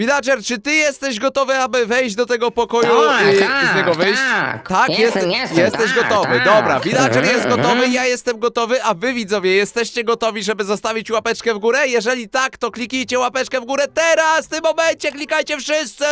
Villager, czy ty jesteś gotowy, aby wejść do tego pokoju Tak, i, i tak, z niego wyjść? tak. Jestem, jest- jestem, jesteś tak, gotowy. tak. Dobra, Villager jest Mhm, gotowy, mhm. ja jestem gotowy, a wy widzowie jesteście gotowi, żeby zostawić łapeczkę w górę? Jeżeli tak, to kliknijcie łapeczkę w górę teraz, w tym momencie, klikajcie wszyscy!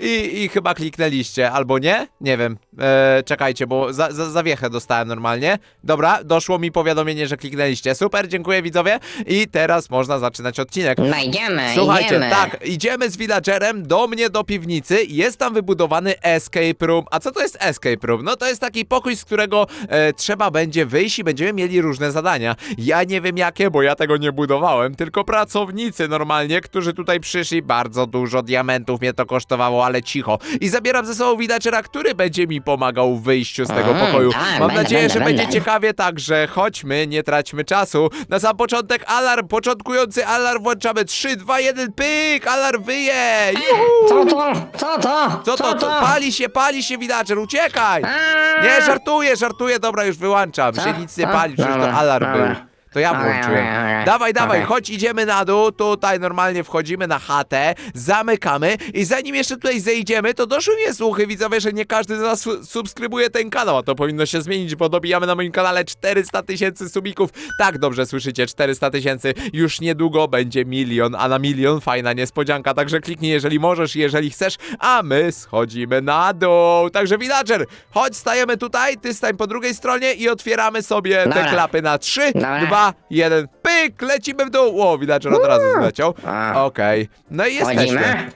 I, i chyba kliknęliście, albo nie? Nie wiem. E, czekajcie, bo za, za, zawiechę dostałem normalnie. Dobra, doszło mi powiadomienie, że kliknęliście. Super, dziękuję widzowie. I teraz można zaczynać odcinek. No idziemy, Słuchajcie, idziemy. tak, idziemy z villagerem do mnie do piwnicy. Jest tam wybudowany escape room. A co to jest escape room? No to jest taki pokój, z którego e, trzeba będzie wyjść i będziemy mieli różne zadania. Ja nie wiem jakie, bo ja tego nie budowałem, tylko pracownicy normalnie, którzy tutaj przyszli. Bardzo dużo diamentów mnie to kosztowało, ale cicho. I zabieram ze sobą villagera, który będzie mi pomagał w wyjściu z tego Mm, pokoju. tak, Mam będę, nadzieję, będę, że będzie będę. ciekawie, także chodźmy, nie traćmy czasu. Na sam początek alarm, początkujący alarm włączamy. 3, 2, 1, pyk, alarm wyje! Juhu! Co to? Co to? Co to, to? Pali się, pali się, villager, uciekaj! A! Nie, żartuję, żartuję, dobra, już wyłączam. Się nic nie pali, przecież to alarm był. To ja włączyłem. Dawaj, dawaj, Okej. chodź, idziemy na dół, tutaj normalnie wchodzimy na chatę, zamykamy i zanim jeszcze tutaj zejdziemy, to doszły mnie słuchy, widzowie, że nie każdy z nas su- subskrybuje ten kanał, a to powinno się zmienić, bo dobijamy na moim kanale 400 tysięcy subików. Tak, dobrze słyszycie, 400 tysięcy, już niedługo będzie milion, a na milion fajna niespodzianka, także kliknij, jeżeli możesz, jeżeli chcesz, a my schodzimy na dół. Także villager, chodź, stajemy tutaj, ty stań po drugiej stronie i otwieramy sobie te Dobra. klapy na 3, Dobra. 2, jeden, pyk, lecimy w dół. O, villager od razu zleciał. A. Okej, no i jesteśmy.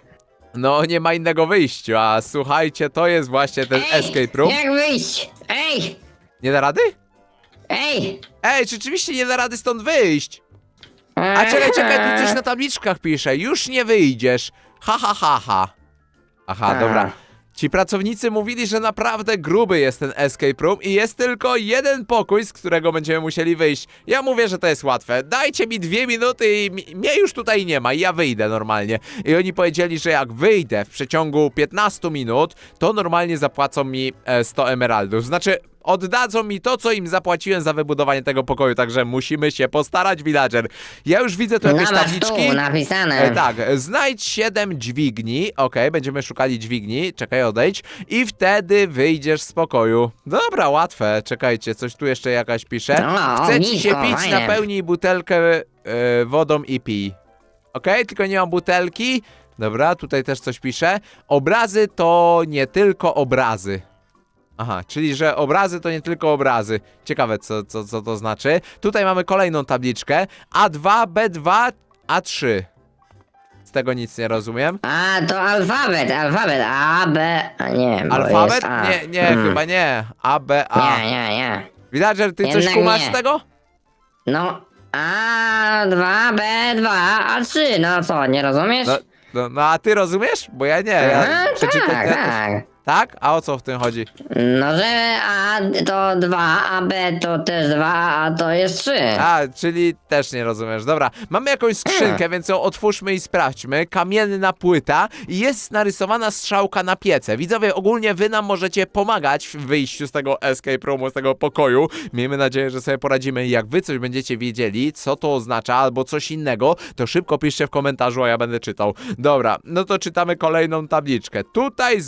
No, nie ma innego wyjścia. Słuchajcie, to jest właśnie ten Ej, escape room. Jak wyjść? Ej! Nie da rady? Ej! Ej, rzeczywiście nie da rady stąd wyjść. A czekaj, czekaj, tu coś na tabliczkach pisze. Już nie wyjdziesz. Ha, ha, ha, ha. Aha, A. dobra. Ci pracownicy mówili, że naprawdę gruby jest ten escape room i jest tylko jeden pokój, z którego będziemy musieli wyjść. Ja mówię, że to jest łatwe. Dajcie mi dwie minuty i mnie już tutaj nie ma i ja wyjdę normalnie. I oni powiedzieli, że jak wyjdę w przeciągu 15 minut, to normalnie zapłacą mi e, 100 emeraldów. Znaczy, oddadzą mi to, co im zapłaciłem za wybudowanie tego pokoju, także musimy się postarać, villager. Ja już widzę tu jakieś Nawet tabliczki. tu napisane. E, tak, znajdź 7 dźwigni. Okej, będziemy szukali dźwigni. Czekaj, odejdź. I wtedy wyjdziesz z pokoju. Dobra, łatwe. Czekajcie, coś tu jeszcze jakaś pisze. No, Chce ci się pić, fajne. napełnij butelkę e, wodą i pij. Okej, tylko nie mam butelki. Dobra, tutaj też coś pisze. Obrazy to nie tylko obrazy. Aha, czyli że obrazy to nie tylko obrazy. Ciekawe, co, co, co to znaczy. Tutaj mamy kolejną tabliczkę. A2, B2, A3. Z tego nic nie rozumiem. A, to alfabet, alfabet. A, B, a nie, bo Alfabet? jest A. Nie, nie, Hmm. chyba nie. A, B, A. Nie, nie, nie. Villager, ty coś Jednak kumasz nie. z tego? No, A2, B2, A3, no co, nie rozumiesz? No, no, no a ty rozumiesz? Bo ja nie. Ja przeczytam- tak, tak. Tak? A o co w tym chodzi? No, że A to 2, a B to też 2, a to jest 3. A, czyli też nie rozumiesz. Dobra, mamy jakąś skrzynkę, więc ją otwórzmy i sprawdźmy. Kamienna płyta i jest narysowana strzałka na piece. Widzowie, ogólnie wy nam możecie pomagać w wyjściu z tego escape roomu, z tego pokoju. Miejmy nadzieję, że sobie poradzimy. Jak wy coś będziecie wiedzieli, co to oznacza, albo coś innego, to szybko piszcie w komentarzu, a ja będę czytał. Dobra, no to czytamy kolejną tabliczkę. Tutaj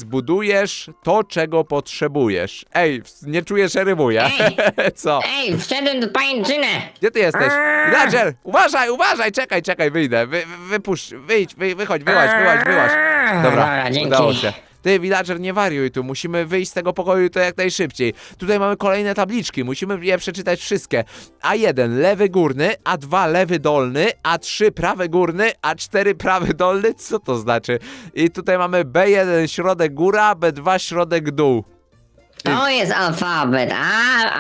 to, czego potrzebujesz. Ej, nie czuję, że rymuję. co? Ej, wszedłem do pajęczynę. Gdzie ty jesteś? Villager! Uważaj, uważaj! Czekaj, czekaj, wyjdę. Wy, wy- wypuść, wyjdź, wy, wychodź, wyłaź, wyłaź, wyłaź. Dobra, Dobra, dzięki. udało się. Ty, Villager, nie wariuj tu, musimy wyjść z tego pokoju to jak najszybciej. Tutaj mamy kolejne tabliczki, musimy je przeczytać wszystkie. A1 lewy górny, A2 lewy dolny, A3 prawy górny, A4 prawy dolny, co to znaczy? I tutaj mamy B1 środek góra, B2 środek dół. To jest alfabet. A,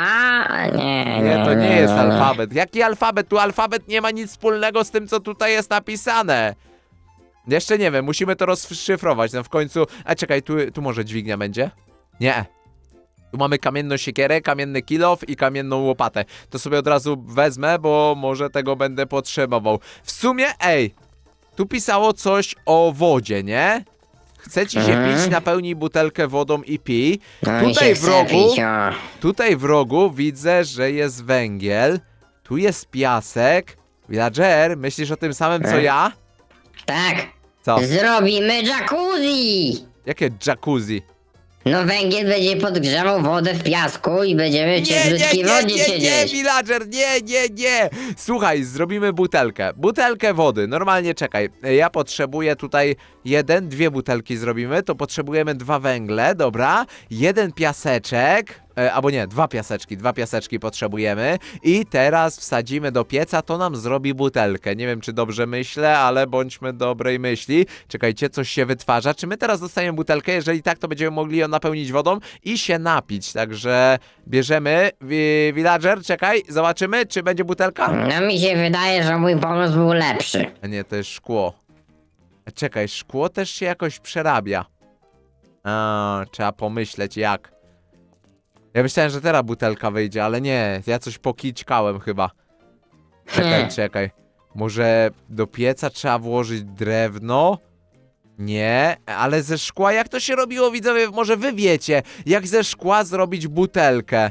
a, nie, nie. Nie, to nie jest alfabet. Jaki alfabet? Tu alfabet nie ma nic wspólnego z tym, co tutaj jest napisane. Jeszcze nie wiem, musimy to rozszyfrować. No w końcu. A czekaj, tu, tu może dźwignia będzie? Nie. Tu mamy kamienną siekierę, kamienny kilof i kamienną łopatę. To sobie od razu wezmę, bo może tego będę potrzebował. W sumie, ej, tu pisało coś o wodzie, nie? Chce ci się Mhm. pić, napełnij butelkę wodą i pij. No, mi Tutaj się w chce rogu pić, o. Tutaj w rogu widzę, że jest węgiel. Tu jest piasek. Villager, myślisz o tym samym co E? ja? Tak. Co? Zrobimy jacuzzi! Jakie jacuzzi? No węgiel będzie podgrzewał wodę w piasku i będziemy w cieplutkiej nie, wodzie nie, nie, siedzieć. villager, nie, nie, nie. Słuchaj, zrobimy butelkę. Butelkę wody. Normalnie czekaj. Ja potrzebuję tutaj jeden, dwie butelki zrobimy. To potrzebujemy dwa węgle, dobra. Jeden piaseczek. E, albo nie, dwa piaseczki, dwa piaseczki potrzebujemy i teraz wsadzimy do pieca, to nam zrobi butelkę. Nie wiem, czy dobrze myślę, ale bądźmy dobrej myśli. Czekajcie, coś się wytwarza. Czy my teraz dostaniemy butelkę? Jeżeli tak, to będziemy mogli ją napełnić wodą i się napić. Także bierzemy. Wi- Villager, czekaj, zobaczymy, czy będzie butelka. No mi się wydaje, że mój pomysł był lepszy. A nie, to jest szkło. Czekaj, szkło też się jakoś przerabia. A, trzeba pomyśleć jak. Ja myślałem, że teraz butelka wyjdzie, ale nie, ja coś pokićkałem chyba. Czekaj, czekaj. Może do pieca trzeba włożyć drewno? Nie, ale ze szkła, jak to się robiło, widzowie? Może wy wiecie, jak ze szkła zrobić butelkę?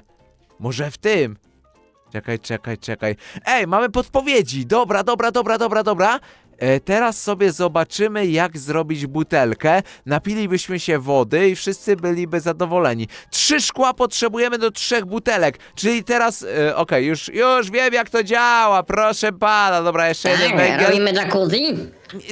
Może w tym? Czekaj, czekaj, czekaj. Ej, mamy podpowiedzi. Dobra, dobra, dobra, dobra, dobra. E, teraz sobie zobaczymy, jak zrobić butelkę. Napilibyśmy się wody i wszyscy byliby zadowoleni. Trzy szkła potrzebujemy do trzech butelek. Czyli teraz, e, okej, już, już wiem, jak to działa. Proszę pana. Dobra, jeszcze jeden Tak, węgiel. robimy jacuzzi?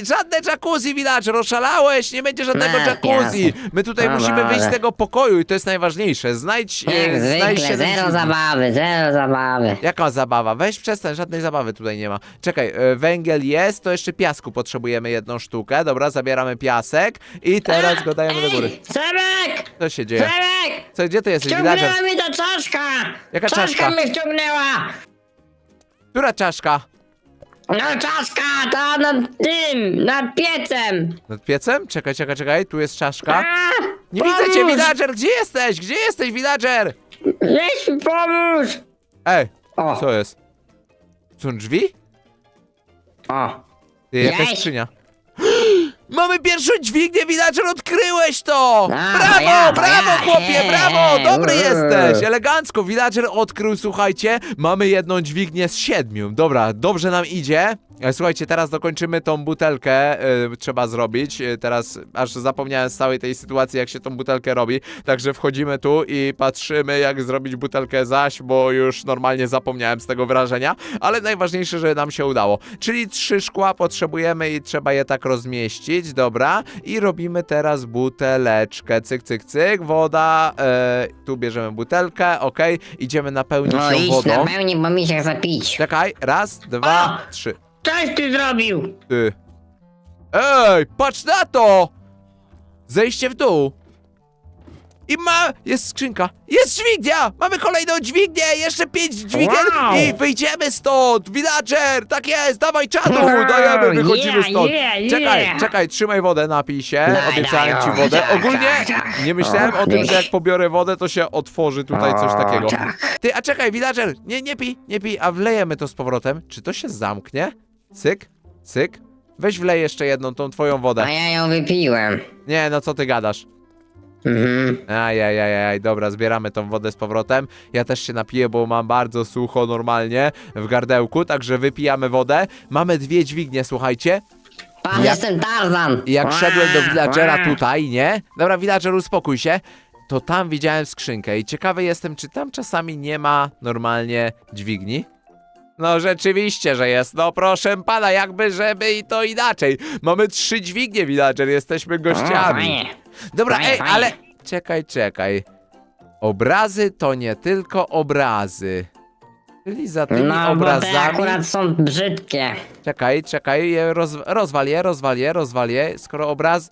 Żadne jacuzzi, villager, oszalałeś, nie będzie żadnego No, jacuzzi. jasne. My tutaj No musimy wyjść z dobra. tego pokoju i to jest najważniejsze. Znajdź, Jak e, znajdź zwykle, siedem zero zabawy, zero zabawy. Jaka zabawa? Weź przestań, żadnej zabawy tutaj nie ma. Czekaj, e, węgiel jest, to jeszcze piasku potrzebujemy jedną sztukę. Dobra, zabieramy piasek i teraz go dajemy do góry. Sebek! Co się dzieje? Sebek! Co, gdzie ty jesteś, villager? Wciągnęła mi ta czaszka! Jaka czaszka? Czaszka mnie wciągnęła! Która czaszka? No czaszka, ta nad tym, nad piecem! Nad piecem? Czekaj, czekaj, czekaj, tu jest czaszka. A, Nie widzę cię, pomóż! villager, gdzie jesteś? Gdzie jesteś, villager? Weź mi pomóż! Ej, O, co jest? Są drzwi? o. Jakaś Gdzieś. skrzynia. Mamy pierwszą dźwignię, villager, odkryłeś to! A, brawo, ja, to brawo, ja. chłopie, brawo, dobry jesteś, elegancko, villager odkrył, słuchajcie, mamy jedną dźwignię z siedmiu, dobra, dobrze nam idzie. E, Słuchajcie, teraz dokończymy tą butelkę, e, trzeba zrobić, e, teraz aż zapomniałem z całej tej sytuacji, jak się tą butelkę robi, także wchodzimy tu i patrzymy, jak zrobić butelkę zaś, bo już normalnie zapomniałem z tego wrażenia, ale najważniejsze, że nam się udało, czyli trzy szkła potrzebujemy i trzeba je tak rozmieścić, dobra, i robimy teraz buteleczkę, cyk, cyk, cyk, woda, e, tu bierzemy butelkę, ok, idziemy napełnić No ją idź wodą. na pełni, bo mi się chce pić. Czekaj, raz, dwa, O! trzy. Coś ty zrobił! Ty. Ej, patrz na to! Zejście w dół. I ma... Jest skrzynka. Jest dźwignia! Mamy kolejną dźwignię! Jeszcze pięć dźwigien Wow. i wyjdziemy stąd! Villager! Tak jest! Dawaj czadu! Dajemy, wychodzimy Yeah, stąd! yeah, Czekaj, yeah. czekaj, trzymaj wodę, napij się. Daj, Obiecałem daj, ci o, wodę. tak, Ogólnie tak, tak. nie myślałem o tym, że jak pobiorę wodę, to się otworzy tutaj coś O, takiego. tak. Ty, a czekaj, villager! Nie, nie pij, nie pij, a wlejemy to z powrotem. Czy to się zamknie? Cyk, cyk. Weź wlej jeszcze jedną, tą twoją wodę. A ja ją wypiłem. Nie, no co ty gadasz? Mhm. Ajajajaj, dobra, zbieramy tą wodę z powrotem. Ja też się napiję, bo mam bardzo sucho normalnie w gardełku, także wypijamy wodę. Mamy dwie dźwignie, słuchajcie. Pan, Jak- jestem Tarzan! I jak szedłem do villagera tutaj, nie? Dobra, villager, uspokój się. To tam widziałem skrzynkę i ciekawy jestem, czy tam czasami nie ma normalnie dźwigni? No rzeczywiście, że jest. No proszę pana, jakby żeby i to inaczej. Mamy trzy dźwignie, villager, jesteśmy O, gościami. fajnie. Dobra, Fajnie, ej, fajnie. ale czekaj, czekaj. Obrazy to nie tylko obrazy. Czyli za tymi No, bo te akurat są brzydkie. Czekaj, czekaj, je roz, rozwal je, rozwal je, rozwal je, skoro obraz...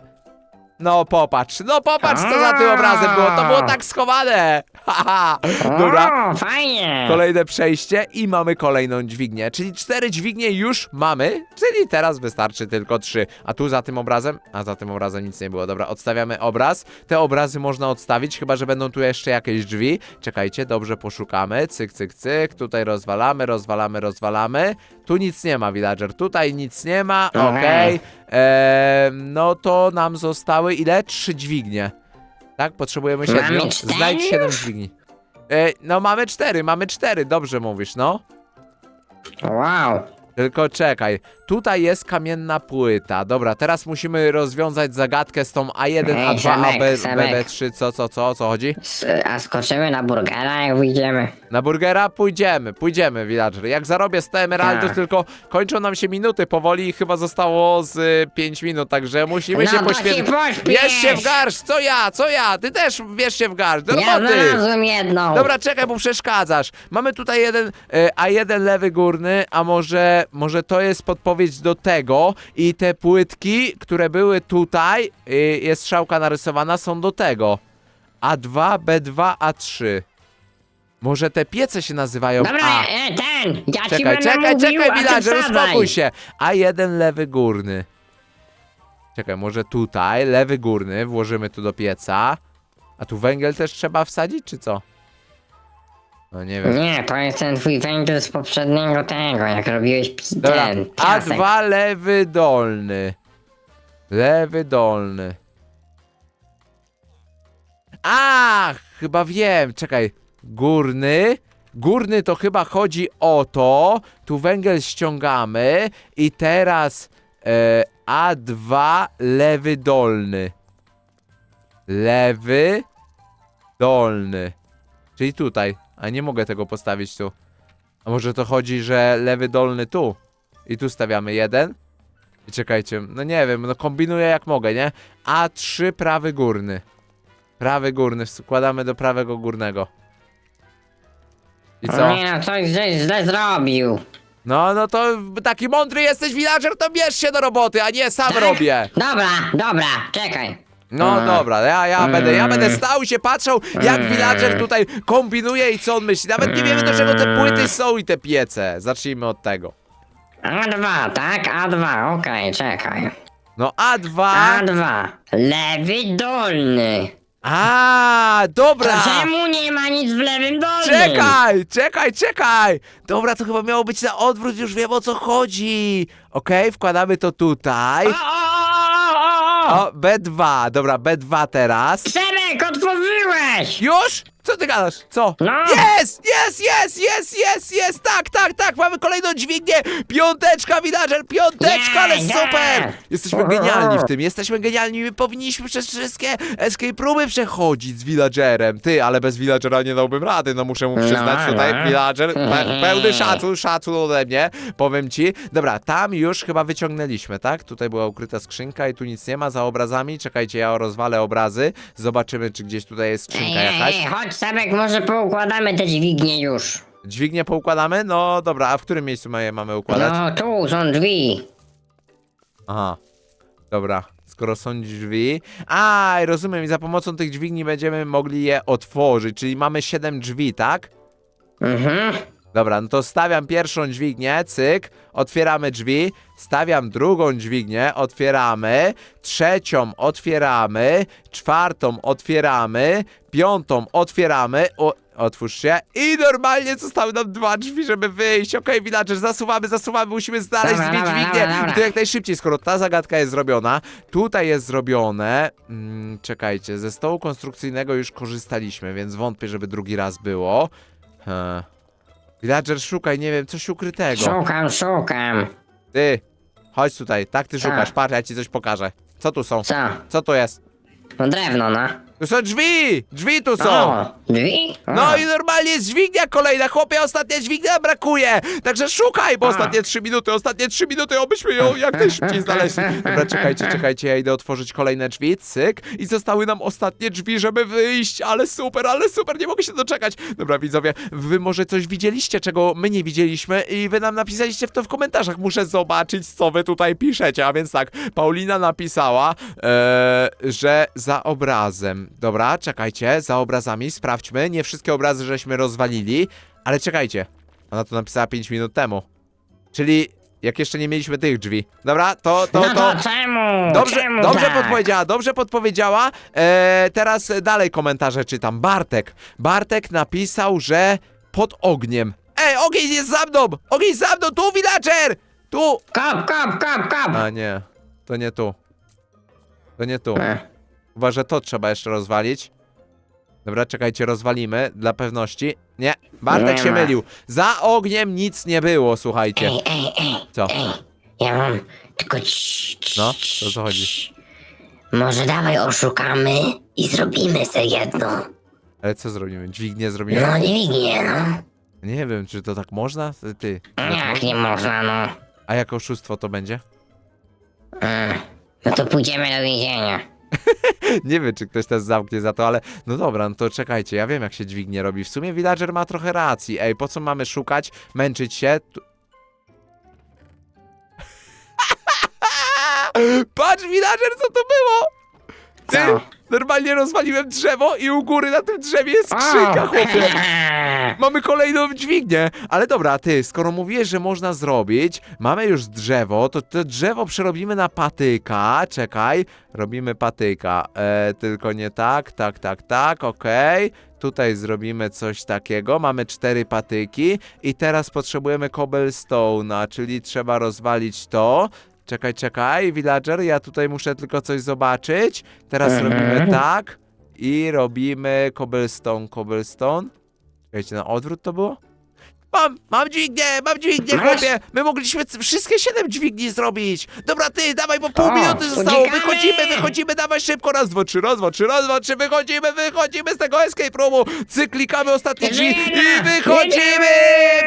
No popatrz, no popatrz co za tym obrazem było, to było tak schowane! Haha, dobra, O, fajnie. kolejne przejście i mamy kolejną dźwignię, czyli cztery dźwignie już mamy, czyli teraz wystarczy tylko trzy. A tu za tym obrazem, a za tym obrazem nic nie było, dobra, odstawiamy obraz, te obrazy można odstawić, chyba że będą tu jeszcze jakieś drzwi. Czekajcie, dobrze poszukamy, cyk, cyk, cyk, tutaj rozwalamy, rozwalamy, rozwalamy, tu nic nie ma, villager, tutaj nic nie ma, Okej. Eee, no to nam zostały ile? Trzy dźwignie. Tak, potrzebujemy Mamy siedmiu. cztery Znajdź siedem dźwigni. E, no mamy cztery, mamy cztery, dobrze mówisz, no. Wow. Tylko czekaj, tutaj jest kamienna płyta. Dobra, teraz musimy rozwiązać zagadkę z tą A1, Ej, A2, Semek, AB, Semek. BB3, co, co, co, o co chodzi? S- A skoczymy na burgera, jak wyjdziemy. Na burgera pójdziemy, pójdziemy, villager. Jak zarobię 100 emeraldów, Tak. tylko kończą nam się minuty powoli i chyba zostało z y, 5 minut, także musimy No się to pośpieszyć. się pośpiesz. Bierz się w garść, co ja, co ja, ty też bierz się w garść, do Ja roboty. znalazłem jedną. Dobra, czekaj, bo przeszkadzasz. Mamy tutaj jeden, e, a jeden lewy górny, a może, może to jest podpowiedź do tego i te płytki, które były tutaj, y, jest strzałka narysowana, są do tego. A2, B2, A3. Może te piece się nazywają Dobra, A. e, ten, ja ci Czekaj, będę czekaj, mówił, czekaj, a ty villager, uspokój się. A1 lewy górny. Czekaj, może tutaj, lewy górny, włożymy tu do pieca. A tu węgiel też trzeba wsadzić, czy co? No nie wiem. Nie, to jest ten twój węgiel z poprzedniego tego, jak robiłeś pi- Dobra, ten piasek. A2 lewy dolny. Lewy dolny. A, chyba wiem, czekaj. Górny. Górny to chyba chodzi o to. Tu węgiel ściągamy i teraz e, A2 lewy dolny. Lewy dolny. Czyli tutaj. A nie mogę tego postawić tu. A może to chodzi, że lewy dolny tu? I tu stawiamy jeden. I czekajcie, no nie wiem, no kombinuję jak mogę, nie? A3 prawy górny. Prawy górny, wkładamy do prawego górnego. I co? Nie no, coś żeś źle zrobił. No, no to taki mądry jesteś villager, to bierz się do roboty, a nie sam Tak? robię. Dobra, dobra, czekaj. No Mm. dobra, ja, ja będę, ja będę stał i się patrzał, jak villager tutaj kombinuje i co on myśli. Nawet nie wiemy do czego te płyty są i te piece. Zacznijmy od tego. A2, tak? A2, okej, czekaj. No A2. A2, lewy dolny. A, To dobra. czemu nie ma nic w lewym dolnym? Czekaj, czekaj, czekaj! Dobra, to chyba miało być na odwrót, już wiem o co chodzi. Okej, wkładamy to tutaj. O, o, o, o, o. O, B2, dobra, B2 teraz. Sebek, otworzyłeś! Już? Co ty gadasz? Co? Jest, jest, jest, jest, jest, jest, tak, tak, tak, mamy kolejną dźwignię. Piąteczka, villager, piąteczka, ale super! Jesteśmy genialni w tym, jesteśmy genialni, my powinniśmy przez wszystkie escape roomy przechodzić z villagerem. Ty, ale bez villagera nie dałbym rady, no muszę mu No, przyznać tutaj, no. villager, pe pełny szacun, szacun ode mnie, powiem ci. Dobra, tam już chyba wyciągnęliśmy, tak? Tutaj była ukryta skrzynka i tu nic nie ma za obrazami. Czekajcie, ja rozwalę obrazy, zobaczymy, czy gdzieś tutaj jest skrzynka jakaś. Sebek, może poukładamy te dźwignie już. Dźwignię poukładamy? No dobra, a w którym miejscu mamy, mamy układać? No, tu są drzwi. Aha, dobra. Skoro są drzwi. A, rozumiem, i za pomocą tych dźwigni będziemy mogli je otworzyć, czyli mamy 7 drzwi, tak? Mhm. Dobra, no to stawiam pierwszą dźwignię, cyk, otwieramy drzwi, stawiam drugą dźwignię, otwieramy, trzecią otwieramy, czwartą otwieramy, piątą otwieramy, o, otwórz się i normalnie zostały nam dwa drzwi, żeby wyjść. Okej, villager, zasuwamy, zasuwamy, musimy znaleźć Dobra, dwie dobra, dźwignie dobra, dobra. i to jak najszybciej, skoro ta zagadka jest zrobiona, tutaj jest zrobione, mm, czekajcie, ze stołu konstrukcyjnego już korzystaliśmy, więc wątpię, żeby drugi raz było. Hmm. Villager, szukaj, nie wiem, coś ukrytego. Szukam, szukam. Ty, chodź tutaj, tak ty Co? szukasz, patrz, ja ci coś pokażę. Co tu są? Co? Co to jest? No drewno, no. Tu są drzwi! Drzwi tu są! O, drzwi? O. No i normalnie jest dźwignia kolejna, chłopie, ostatnia dźwignia brakuje! Także szukaj, bo A. ostatnie trzy minuty, ostatnie trzy minuty, obyśmy ją jak najszybciej znaleźli. Dobra, czekajcie, czekajcie, ja idę otworzyć kolejne drzwi, cyk. I zostały nam ostatnie drzwi, żeby wyjść, ale super, ale super, nie mogę się doczekać. Dobra, widzowie, wy może coś widzieliście, czego my nie widzieliśmy i wy nam napisaliście w to w komentarzach. Muszę zobaczyć, co wy tutaj piszecie, a więc tak, Paulina napisała, e, że za obrazem. Dobra, czekajcie, za obrazami, sprawdźmy. Nie wszystkie obrazy żeśmy rozwalili, ale czekajcie. Ona to napisała 5 minut temu. Czyli jak jeszcze nie mieliśmy tych drzwi. Dobra, to, to, no to. to czemu? Dobrze, czemu dobrze tak? podpowiedziała, dobrze podpowiedziała. E, teraz dalej komentarze czytam. Bartek. Bartek napisał, że pod ogniem. Ej, ogień jest za mną! Ogień za mną! Tu, villager! Tu! Kop, kop, kop, kop. A nie, to nie tu. To nie tu. E, Chyba, że to trzeba jeszcze rozwalić. Dobra, czekajcie, rozwalimy dla pewności. Nie, Bartek Nie się ma. mylił. Za ogniem nic nie było, słuchajcie. Ej, ej, ej, Co? ej. Ja mam tylko cii, cii, No, to o co chodzi? cii. Może dawaj oszukamy i zrobimy se jedno. Ale co zrobimy? Dźwignię zrobimy? No dźwignię, no. Nie wiem, czy to tak można? Ty. tak Jak nie można, no. A jak oszustwo to będzie? Mm. No to pójdziemy do więzienia. Nie wiem, czy ktoś też zamknie za to, ale no dobra, no to czekajcie, ja wiem jak się dźwignię robi. W sumie villager ma trochę racji. Ej, po co mamy szukać, męczyć się? Tu... Patrz, villager, co to było? Ty, Co? normalnie rozwaliłem drzewo i u góry na tym drzewie jest skrzynka, chłopie. Mamy kolejną dźwignię, ale dobra, ty, skoro mówiłeś, że można zrobić, mamy już drzewo, to to drzewo przerobimy na patyka, czekaj, robimy patyka, e, tylko nie tak, tak, tak, tak, okej, tutaj zrobimy coś takiego, mamy cztery patyki i teraz potrzebujemy cobblestone'a, czyli trzeba rozwalić to, czekaj, czekaj, villager, ja tutaj muszę tylko coś zobaczyć, teraz Mhm. robimy tak i robimy cobblestone, cobblestone, Czekajcie, na odwrót to było? Mam, mam dźwignię, mam dźwignię, Masz? chłopie! My mogliśmy c- wszystkie siedem dźwigni zrobić! Dobra, ty, dawaj, bo pół O, minuty zostało! uciekamy! Wychodzimy, wychodzimy, dawaj szybko! Raz, dwa, trzy, raz, dwa, trzy, raz, dwa, trzy, wychodzimy, wychodzimy z tego escape roomu! Cyk, klikamy ostatnie drzwi i wychodzimy!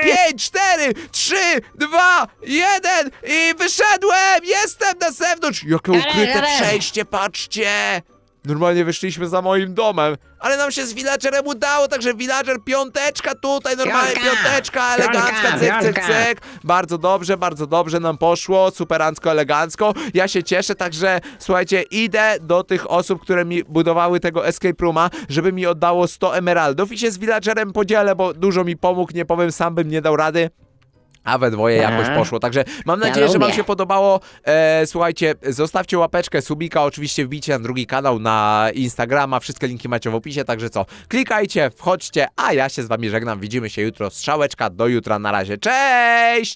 Pięć, cztery, trzy, dwa, jeden i wyszedłem! Jestem na zewnątrz! Jakie ukryte przejście, patrzcie! Normalnie wyszliśmy za moim domem, ale nam się z villagerem udało, także villager piąteczka tutaj, normalnie Piątka, piąteczka, elegancka, piątka, cyk, cyk, piątka. cyk. Bardzo dobrze, bardzo dobrze nam poszło, superancko, elegancko. Ja się cieszę, także słuchajcie, idę do tych osób, które mi budowały tego escape rooma, żeby mi oddało 100 emeraldów i się z villagerem podzielę, bo dużo mi pomógł, nie powiem, sam bym nie dał rady. A we dwoje jakoś poszło. Także mam nadzieję, że Wam lubię. się podobało. E, słuchajcie, zostawcie łapeczkę, subika, oczywiście wbijcie na drugi kanał, na Instagrama. Wszystkie linki macie w opisie, także co? Klikajcie, wchodźcie, a ja się z Wami żegnam. Widzimy się jutro. Strzałeczka, do jutra. Na razie. Cześć!